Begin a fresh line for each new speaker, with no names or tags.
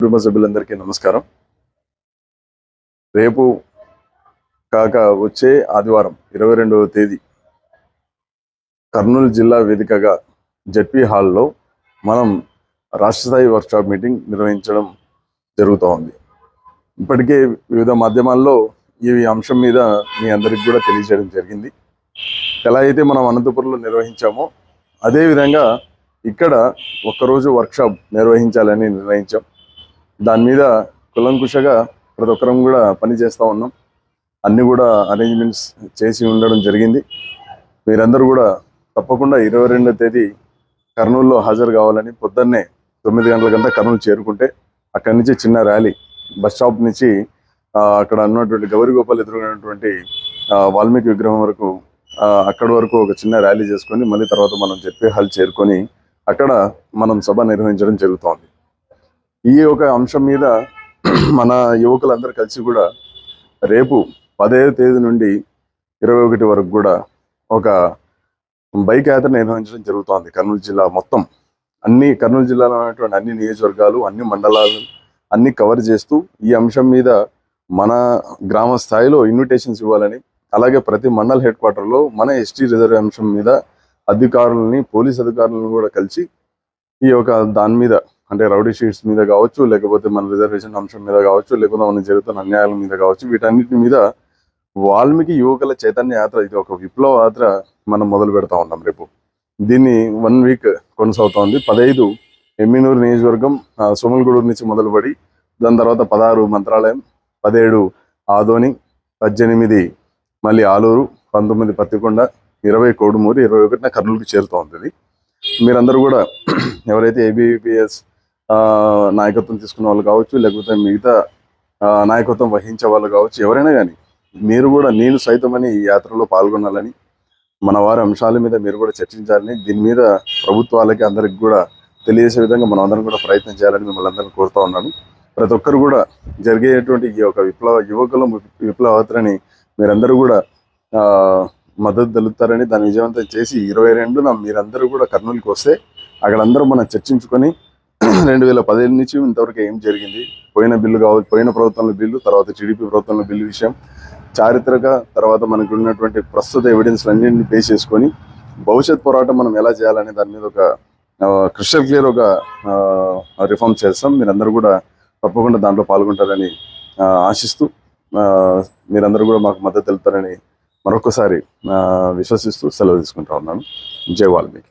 కుటుంబ సభ్యులందరికీ నమస్కారం. రేపు కాక వచ్చే ఆదివారం ఇరవై రెండవ తేదీ కర్నూలు జిల్లా వేదికగా జడ్పీ హాల్లో మనం రాష్ట్ర స్థాయి వర్క్షాప్ మీటింగ్ నిర్వహించడం జరుగుతూ ఉంది ఇప్పటికే వివిధ మాధ్యమాల్లో ఈ అంశం మీద మీ అందరికి కూడా తెలియజేయడం జరిగింది. ఎలా అయితే మనం అనంతపురంలో నిర్వహించామో అదేవిధంగా ఇక్కడ ఒక్కరోజు వర్క్షాప్ నిర్వహించాలని నిర్ణయించాం. దాని మీద కులంకుషగా ప్రతి ఒక్కరం కూడా పని చేస్తూ ఉన్నాం. అన్ని కూడా అరేంజ్మెంట్స్ చేసి ఉండడం జరిగింది. మీరందరూ కూడా తప్పకుండా ఇరవై రెండో తేదీ కర్నూలులో హాజరు కావాలని పొద్దున్నే తొమ్మిది గంటల కర్నూలు చేరుకుంటే అక్కడి నుంచి చిన్న ర్యాలీ బస్ స్టాప్ నుంచి అక్కడ ఉన్నటువంటి గౌరీగోపాల్ ఎదురుకున్నటువంటి వాల్మీకి విగ్రహం వరకు అక్కడ అక్కడి వరకు ఒక చిన్న ర్యాలీ చేసుకొని మళ్ళీ తర్వాత మనం చెప్పే హాల్ చేరుకొని అక్కడ మనం సభ నిర్వహించడం జరుగుతోంది. ఈ ఒక అంశం మీద మన యువకులందరూ కలిసి కూడా రేపు పదహైదు తేదీ నుండి ఇరవై ఒకటి వరకు కూడా ఒక బైక్ యాత్ర నిర్వహించడం జరుగుతోంది. కర్నూలు జిల్లా మొత్తం అన్ని కర్నూలు జిల్లాలో ఉన్నటువంటి అన్ని నియోజకవర్గాలు అన్ని మండలాలు అన్ని కవర్ చేస్తూ ఈ అంశం మీద మన గ్రామ స్థాయిలో ఇన్విటేషన్స్ ఇవ్వాలని అలాగే ప్రతి మండల్ హెడ్ క్వార్టర్లో మన ఎస్టీ రిజర్వ్ అంశం మీద అధికారులని పోలీస్ అధికారులను కూడా కలిసి ఈ యొక్క దాని మీద అంటే రౌడీ షీట్స్ మీద కావచ్చు లేకపోతే మన రిజర్వేషన్ అంశం మీద కావచ్చు లేకపోతే మన జరుగుతున్న అన్యాయాల మీద కావచ్చు వీటన్నిటి మీద వాల్మీకి యువకుల చైతన్య యాత్ర ఇది ఒక విప్లవ యాత్ర మనం మొదలు పెడతా ఉన్నాం రేపు. దీన్ని వన్ వీక్ కొనసాగుతోంది. పదహైదు ఎమ్మినూరు నియోజకవర్గం ఆ, నుంచి మొదలుపడి దాని తర్వాత పదహారు మంత్రాలయం పదిహేడు ఆదోని పద్దెనిమిది మళ్ళీ ఆలూరు పంతొమ్మిది పత్తికొండ ఇరవై కోడుమూరు ఇరవై ఒకటిన కర్నూలుకి చేరుతూ ఉంటుంది మీరందరూ కూడా ఎవరైతే ఏబిపిఎస్ నాయకత్వం తీసుకున్న వాళ్ళు కావచ్చు లేకపోతే మిగతా ఆ, నాయకత్వం వహించే వాళ్ళు కావచ్చు ఎవరైనా కానీ మీరు కూడా నేను సైతమని ఈ యాత్రలో పాల్గొనాలని మన వారి అంశాల మీద మీరు కూడా చర్చించాలని దీని మీద ప్రభుత్వాలకి అందరికి కూడా తెలియజేసే విధంగా మనం అందరం కూడా ప్రయత్నం చేయాలని మిమ్మల్ని అందరినీ కోరుతూ ఉన్నాను. ప్రతి ఒక్కరు కూడా జరిగేటువంటి ఈ యొక్క విప్లవ యువకుల విప్లవాత్రని మీరందరూ కూడా మద్దతు తెలుపుతారని దాన్ని విజయవంతం చేసి ఇరవై రెండున మీరందరూ కూడా కర్నూలుకి వస్తే అక్కడ అందరూ మనం చర్చించుకొని రెండు వేల పదిహేను నుంచి ఇంతవరకు ఏం జరిగింది? పోయిన బిల్లు కావచ్చు పోయిన ప్రభుత్వంలో బిల్లు తర్వాత టీడీపీ ప్రభుత్వంలో బిల్లు విషయం చారిత్రక తర్వాత మనకు ఉన్నటువంటి ప్రస్తుత ఎవిడెన్స్ అన్నింటినీ బేస్ చేసుకొని భవిష్యత్ పోరాటం మనం ఎలా చేయాలనే దాని మీద ఒక క్రిస్టల్ క్లియర్ ఒక రిఫార్మ్ చేస్తాం. మీరందరూ కూడా తప్పకుండా దాంట్లో పాల్గొంటారని ఆశిస్తూ మీరందరూ కూడా మాకు మద్దతు తెలుపుతారని మరొకసారి విశ్వసిస్తూ సెలవు తీసుకుంటా ఉన్నాను. జై వాల్మీకి.